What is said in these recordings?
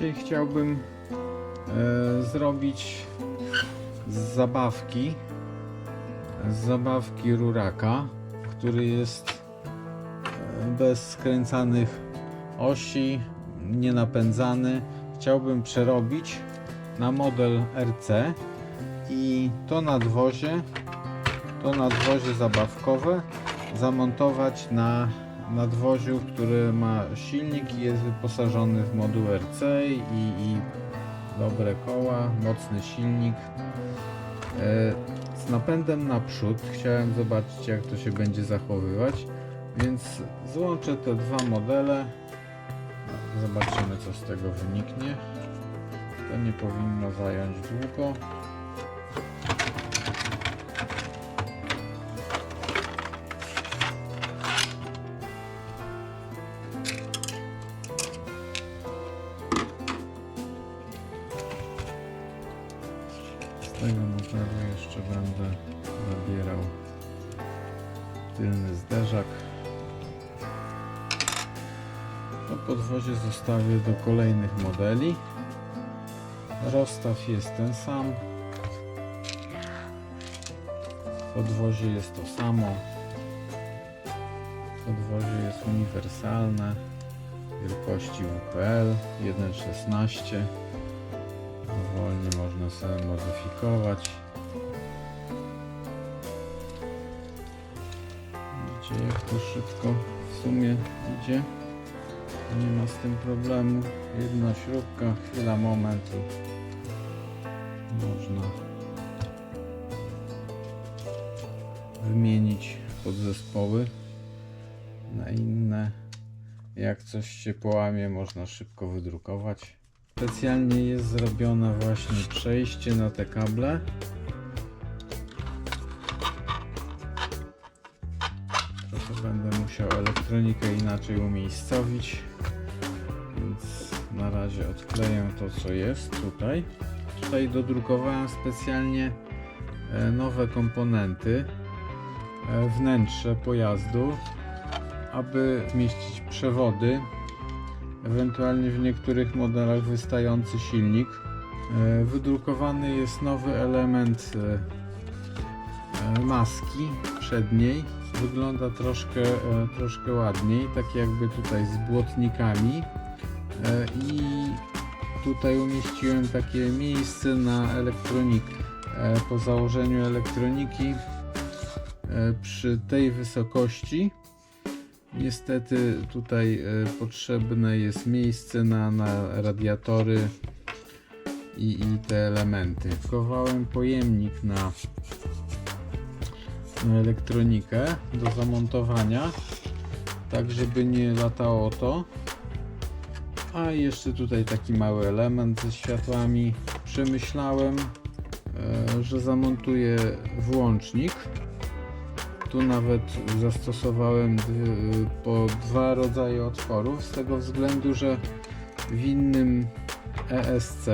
Dzisiaj chciałbym e, zrobić z zabawki z zabawki ruraka, który jest e, bez skręcanych osi, nienapędzany. Chciałbym przerobić na model RC i to nadwozie, to nadwozie zabawkowe zamontować na nadwoziu, który ma silnik i jest wyposażony w moduł RC i, i dobre koła, mocny silnik. E, Z napędem naprzód chciałem zobaczyć jak to się będzie zachowywać, więc złączę te dwa modele. Zobaczymy co z tego wyniknie. To nie powinno zająć długo. Z tego modelu jeszcze będę zabierał tylny zderzak. To podwozie zostawię do kolejnych modeli. Rozstaw jest ten sam. Podwozie jest to samo. Podwozie jest uniwersalne wielkości WPL 1.16 Dowolnie można sobie modyfikować. Widzicie jak to szybko w sumie idzie. Nie ma z tym problemu. Jedna śrubka, chwila, moment i można wymienić podzespoły na inne. Jak coś się połamie, można szybko wydrukować. Specjalnie jest zrobione właśnie przejście na te kable. Trochę będę musiał elektronikę inaczej umiejscowić. Więc na razie odkleję to co jest tutaj. Tutaj dodrukowałem specjalnie e, nowe komponenty. e, Wnętrze pojazdu, aby zmieścić przewody ewentualnie w niektórych modelach wystający silnik. E, Wydrukowany jest nowy element e, e, maski przedniej. Wygląda troszkę, troszkę ładniej, tak jakby tutaj z błotnikami. I tutaj umieściłem takie miejsce na elektronikę. Po założeniu elektroniki przy tej wysokości Niestety tutaj e, potrzebne jest miejsce na, na radiatory i, i te elementy. Kowałem pojemnik na, na elektronikę do zamontowania, tak żeby nie latało to. A jeszcze tutaj taki mały element ze światłami. Przemyślałem, e, że zamontuję włącznik. Tu nawet zastosowałem d- po dwa rodzaje otworów, z tego względu, że w innym ESC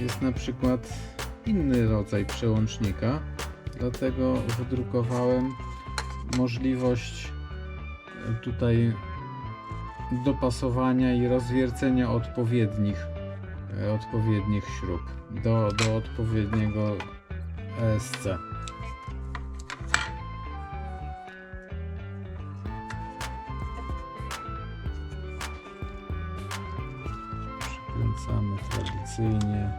jest na przykład inny rodzaj przełącznika, dlatego wydrukowałem możliwość e, tutaj dopasowania i rozwiercenia odpowiednich, e, odpowiednich śrub do, do odpowiedniego ESC. Przykręcamy tradycyjnie.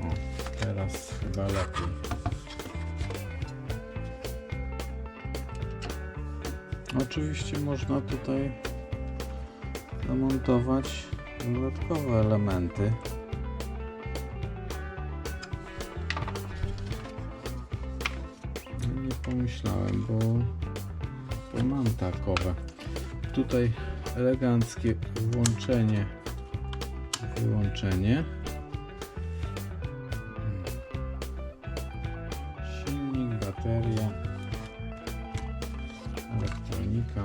O, teraz chyba lepiej. Oczywiście można tutaj zamontować dodatkowe elementy. Pomyślałem, bo, bo mam takowe. Tutaj eleganckie włączenie, wyłączenie. Silnik, bateria, elektronika.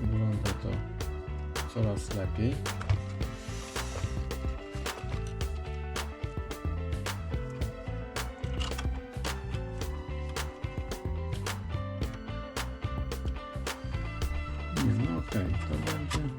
Wygląda to coraz lepiej. Nie, no okej, to będzie